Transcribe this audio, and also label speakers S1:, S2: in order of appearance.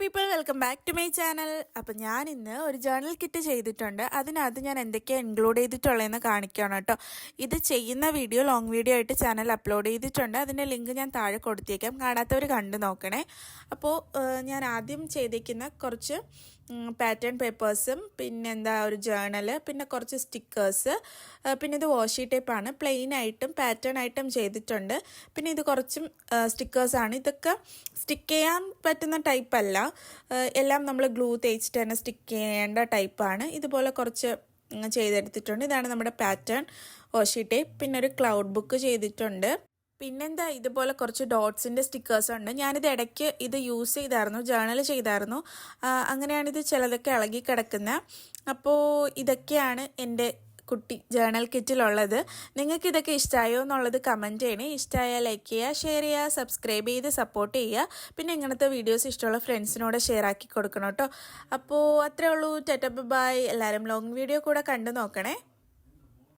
S1: People welcome back to my channel അപ്പം ഞാൻ ഇന്ന് ഒരു ജേർണൽ കിറ്റ് ചെയ്തിട്ടുണ്ട്. അതിനകത്ത് ഞാൻ എന്തൊക്കെയാണ് ഇൻക്ലൂഡ് ചെയ്തിട്ടുള്ളതെന്ന് കാണിക്കുകയാണ് കേട്ടോ. ഇത് ചെയ്യുന്ന വീഡിയോ ലോങ് വീഡിയോ ആയിട്ട് ചാനൽ അപ്ലോഡ് ചെയ്തിട്ടുണ്ട്. അതിന്റെ ലിങ്ക് ഞാൻ താഴെ കൊടുത്തേക്കാം. കാണാത്തവർ കണ്ടു നോക്കണേ. അപ്പോൾ ഞാൻ ആദ്യം ചെയ്തേക്കുന്ന കുറച്ച് പാറ്റേൺ പേപ്പേഴ്സും പിന്നെ എന്താ ഒരു ജേണൽ പിന്നെ കുറച്ച് സ്റ്റിക്കേഴ്സ് പിന്നെ ഇത് വാഷി ടേപ്പാണ് പ്ലെയിൻ ആയിട്ടും പാറ്റേൺ ആയിട്ടും ചെയ്തിട്ടുണ്ട്. പിന്നെ ഇത് കുറച്ചും സ്റ്റിക്കേഴ്സാണ് ഇതൊക്കെ സ്റ്റിക്ക് ചെയ്യാൻ പറ്റുന്ന ടൈപ്പ് അല്ല. എല്ലാം നമ്മൾ ഗ്ലൂ തേച്ചിട്ട് തന്നെ സ്റ്റിക്ക് ചെയ്യേണ്ട ടൈപ്പാണ് ഇതുപോലെ കുറച്ച് ചെയ്തെടുത്തിട്ടുണ്ട്. ഇതാണ് നമ്മുടെ പാറ്റേൺ വാഷി ടേപ്പ് പിന്നെ ഒരു ക്ലൗഡ് ബുക്ക് ചെയ്തിട്ടുണ്ട്. പിന്നെന്താ ഇതുപോലെ കുറച്ച് ഡോട്ട്സിന്റെ സ്റ്റിക്കേഴ്സ് ഉണ്ട്. ഞാനിത് ഇടയ്ക്ക് ഇത് യൂസ് ചെയ്തായിരുന്നു ജേണൽ ചെയ്തായിരുന്നു. അങ്ങനെയാണ് ഇത് ചിലതൊക്കെ ഇളകി കിടക്കുന്നത് അപ്പോൾ ഇതൊക്കെയാണ് എന്റെ കുട്ടി ജേണൽ കിറ്റിലുള്ളത് നിങ്ങൾക്ക് ഇതൊക്കെ ഇഷ്ടമായോ എന്നുള്ളത് കമന്റ് ചെയ്യണേ. ഇഷ്ടമായാൽ ലൈക്ക് ചെയ്യുക ഷെയർ ചെയ്യുക സബ്സ്ക്രൈബ് ചെയ്ത് സപ്പോർട്ട് ചെയ്യുക. പിന്നെ ഇങ്ങനത്തെ വീഡിയോസ് ഇഷ്ടമുള്ള ഫ്രണ്ട്സിനോട് ഷെയർ ആക്കി കൊടുക്കണം കേട്ടോ. അപ്പോൾ അത്രേ ഉള്ളൂ. ടെറ്റപ്പ് ബൈ എല്ലാവരും ലോങ് വീഡിയോ കൂടെ കണ്ടു നോക്കണേ.